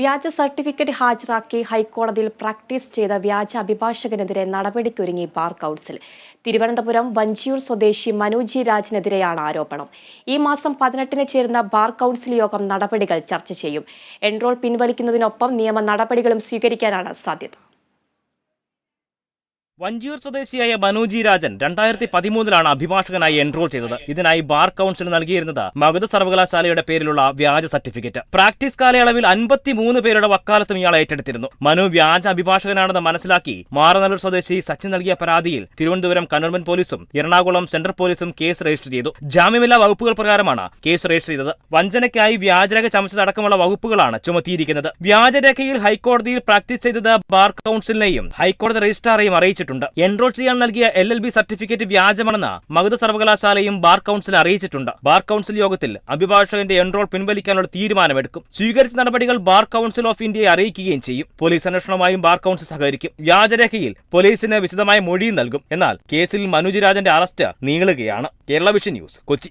വ്യാജ സർട്ടിഫിക്കറ്റ് ഹാജരാക്കി ഹൈക്കോടതിയിൽ പ്രാക്ടീസ് ചെയ്ത വ്യാജ അഭിഭാഷകനെതിരെ നടപടിക്കൊരുങ്ങി ബാർ കൗൺസിൽ. തിരുവനന്തപുരം വഞ്ചിയൂർ സ്വദേശി മനോജി രാജിനെതിരെയാണ് ആരോപണം. ഈ മാസം പതിനെട്ടിന് ചേരുന്ന ബാർ കൗൺസിൽ യോഗം നടപടികൾ ചർച്ച ചെയ്യും. എൻറോൾ പിൻവലിക്കുന്നതിനൊപ്പം നിയമ നടപടികളും സ്വീകരിക്കാനാണ് സാധ്യത. വഞ്ചിയൂർ സ്വദേശിയായ മനോജി രാജൻ രണ്ടായിരത്തി പതിമൂന്നിലാണ് അഭിഭാഷകനായി എൻറോൾ ചെയ്തത്. ഇതിനായി ബാർ കൗൺസിൽ നൽകിയിരുന്നത് മഗധ സർവകലാശാലയുടെ പേരിലുള്ള വ്യാജ സർട്ടിഫിക്കറ്റ് പ്രാക്ടീസ് കാലയളവിൽ അൻപത്തിമൂന്ന് പേരുടെ വക്കാലത്തും ഇയാൾ ഏറ്റെടുത്തിരുന്നു. മനു വ്യാജ അഭിഭാഷകനാണെന്ന് മനസ്സിലാക്കി മാറനല്ലൂർ സ്വദേശി സച്ചിൻ നൽകിയ പരാതിയിൽ തിരുവനന്തപുരം കണ്ണൂർമൻ പോലീസും എറണാകുളം സെൻട്രൽ പോലീസും കേസ് രജിസ്റ്റർ ചെയ്തു. ജാമ്യമില്ലാ വകുപ്പുകൾ പ്രകാരമാണ് കേസ് രജിസ്റ്റർ ചെയ്തത്. വഞ്ചനയ്ക്കായി വ്യാജരേഖ ചമച്ചതടക്കമുള്ള വകുപ്പുകളാണ് ചുമത്തിയിരിക്കുന്നത്. വ്യാജരേഖയിൽ ഹൈക്കോടതിയിൽ പ്രാക്ടീസ് ചെയ്തത് ബാർ കൗൺസിലിനെയും ഹൈക്കോടതി രജിസ്ട്രാറെയും അറിയിച്ചിട്ടുണ്ട്. എൻറോൾ ചെയ്യാൻ നൽകിയ എൽ എൽ ബി സർട്ടിഫിക്കറ്റ് വ്യാജമാണെന്ന് മഗധ സർവകലാശാലയും ബാർ കൗൺസിൽ അറിയിച്ചിട്ടുണ്ട്. ബാർ കൗൺസിൽ യോഗത്തിൽ അഭിഭാഷകന്റെ എൻറോൾ പിൻവലിക്കാനുള്ള തീരുമാനമെടുക്കും. സ്വീകരിച്ച നടപടികൾ ബാർ കൗൺസിൽ ഓഫ് ഇന്ത്യയെ അറിയിക്കുകയും ചെയ്യും. പോലീസ് അന്വേഷണവുമായും ബാർ കൗൺസിൽ സഹകരിക്കും. വ്യാജരേഖയിൽ പോലീസിന് വിശദമായ മൊഴിയും നൽകും. എന്നാൽ കേസിൽ മനുജ് രാജന്റെ അറസ്റ്റ് നീളുകയാണ്. Kerala vision news Kochi.